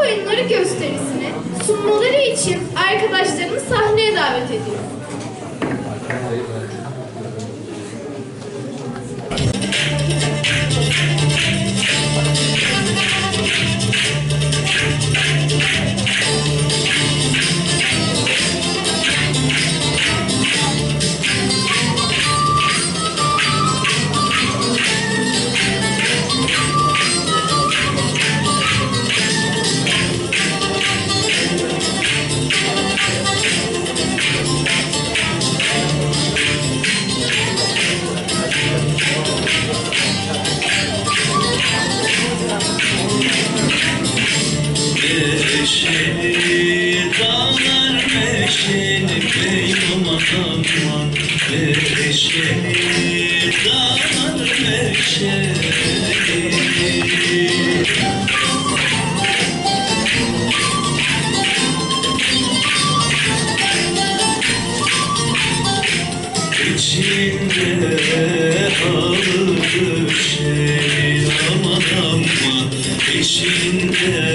oyunları gösterisini sunmaları için arkadaşlarımı sahneye davet ediyorum. Aman Meşeli dağlar meşeli İçinde ağır şey aman. İçinde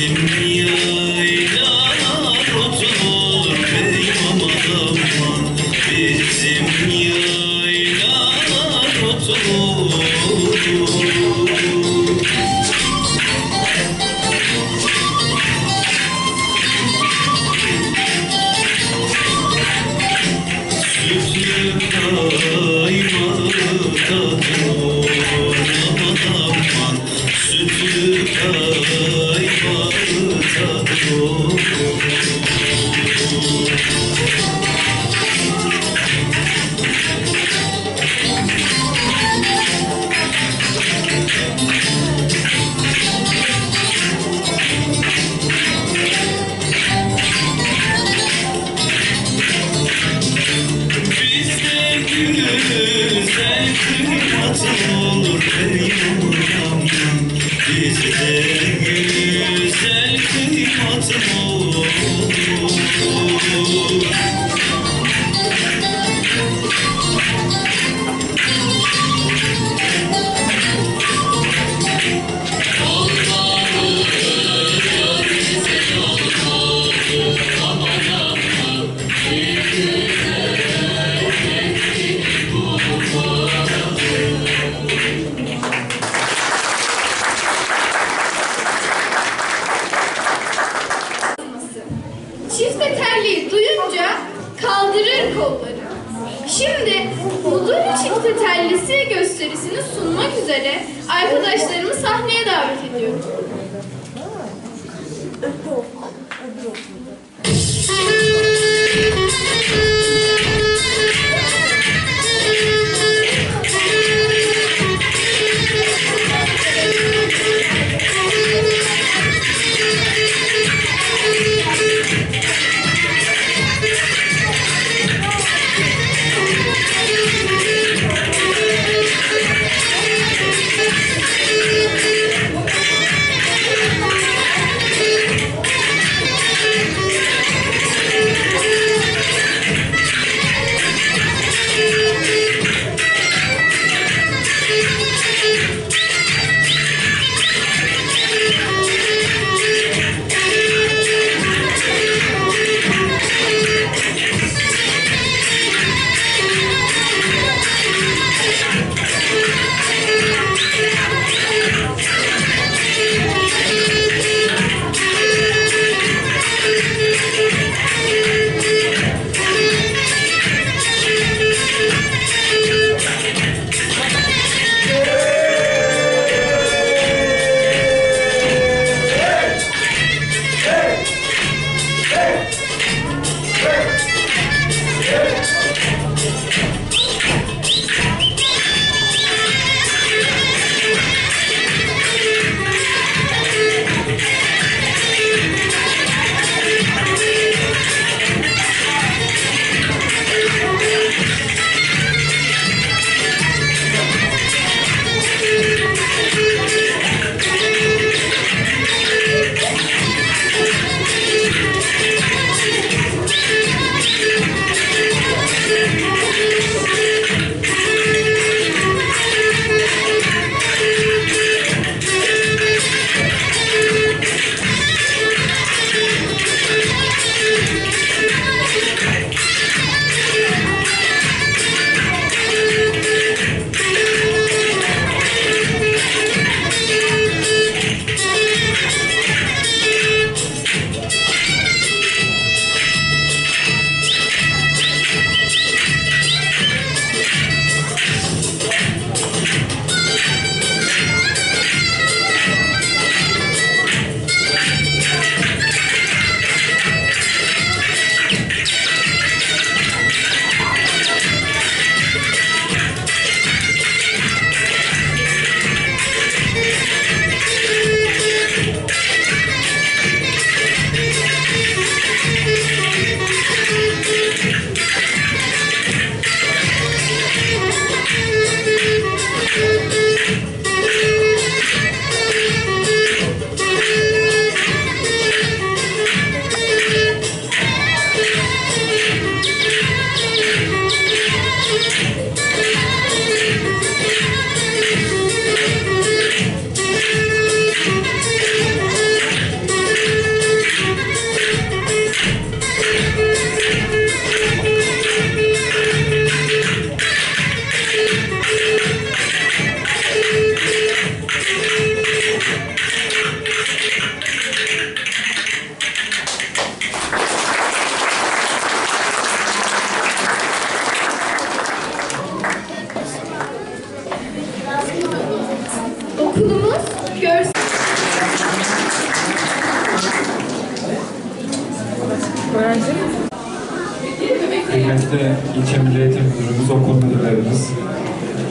Amen. Şimdi Mudurya Çifte Tellisi gösterisini sunmak üzere arkadaşlarımı sahneye davet ediyorum. Öpü olsun.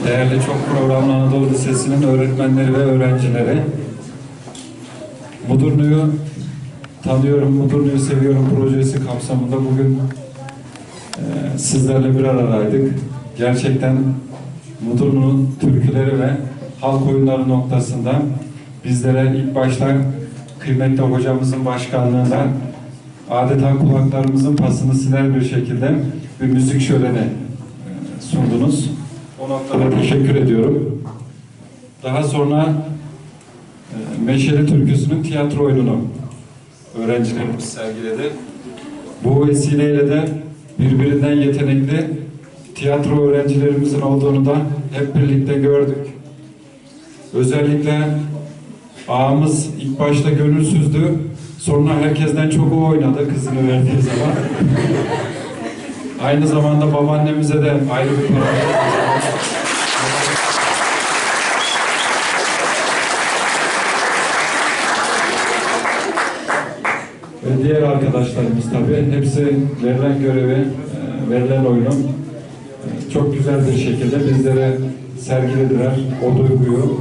değerli çok programlı Anadolu Lisesi'nin öğretmenleri ve öğrencileri, Mudurnu'yu tanıyorum, Mudurnu'yu seviyorum projesi kapsamında bugün e, sizlerle bir aradaydık. Gerçekten Mudurnu'nun türküleri ve halk oyunları noktasında bizlere ilk başta kıymetli hocamızın başkanlığında adeta kulaklarımızın pasını siler bir şekilde bir müzik şöleni e, sundunuz. O noktada teşekkür ediyorum. Daha sonra e, Meşeli Türküsü'nün tiyatro oyununu öğrencilerimiz sergiledi. Bu vesileyle de birbirinden yetenekli tiyatro öğrencilerimizin olduğunu da hep birlikte gördük. Özellikle ağamız ilk başta gönülsüzdü. Sonra herkesten çok o oynadı kızını verdiği zaman. Aynı zamanda babaannemize de ayrı bir para. Diğer arkadaşlarımız tabii hepsi verilen görevi, e, verilen oyunu e, çok güzel bir şekilde bizlere sergilediler. O duyguyu,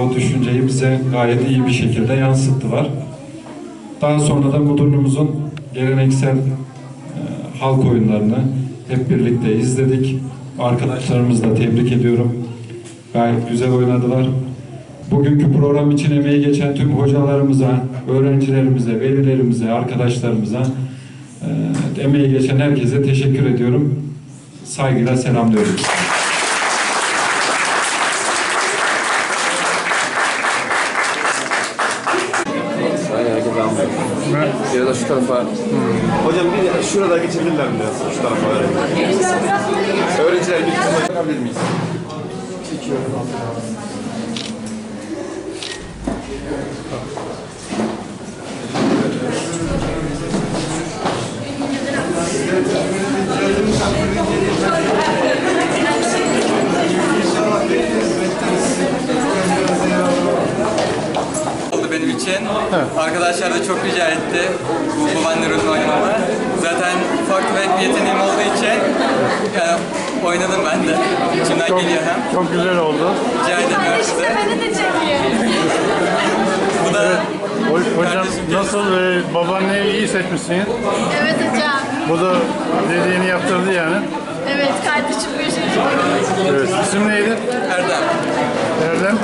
o düşünceyi bize gayet iyi bir şekilde yansıttılar. Daha sonra da Mudurnu'muzun geleneksel e, halk oyunlarını hep birlikte izledik. Arkadaşlarımızı da tebrik ediyorum. Gayet güzel oynadılar. Bugünkü program için emeği geçen tüm hocalarımıza, öğrencilerimize, velilerimize, arkadaşlarımıza, e, emeği geçen herkese teşekkür ediyorum. Saygıyla selamlıyorum. Ya da şu tarafa. Hocam bir şurada geçebilirler mi biraz? Şu tarafa öğrenciler. Bir kısma bakabilir miyiz? oldu benim için. Arkadaşlar da çok rica etti bu babaanne rolünü oynamamı. Zaten ufak tefek bir yeteneğim olduğu için yani oynadım ben de. İçimden geliyor hem. Çok güzel oldu. Rica edemiyorum size. beni de çekiyor. Bu da Ho- Hocam nasıl e, babaanneyi iyi seçmişsiniz. Evet hocam. Bu da dediğini yaptırdı yani. Evet kardeşim bu işe Evet. İsim neydi? Erdem. Erdem.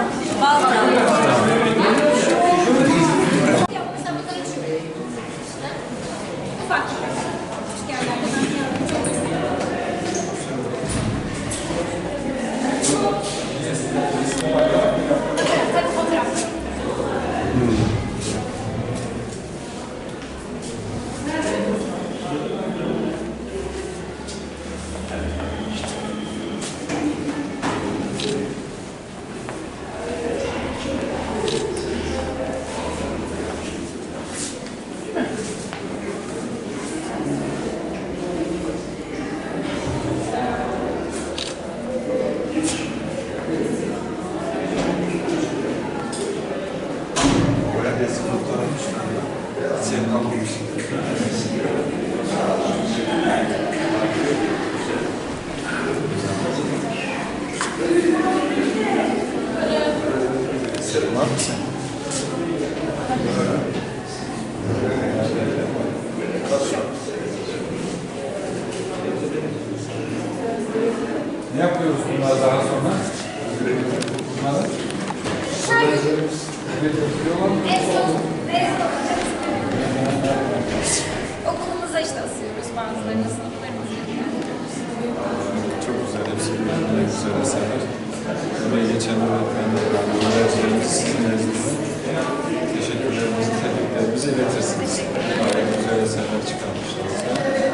Ne yapıyoruz bunlar daha sonra? Bunları? Okulumuza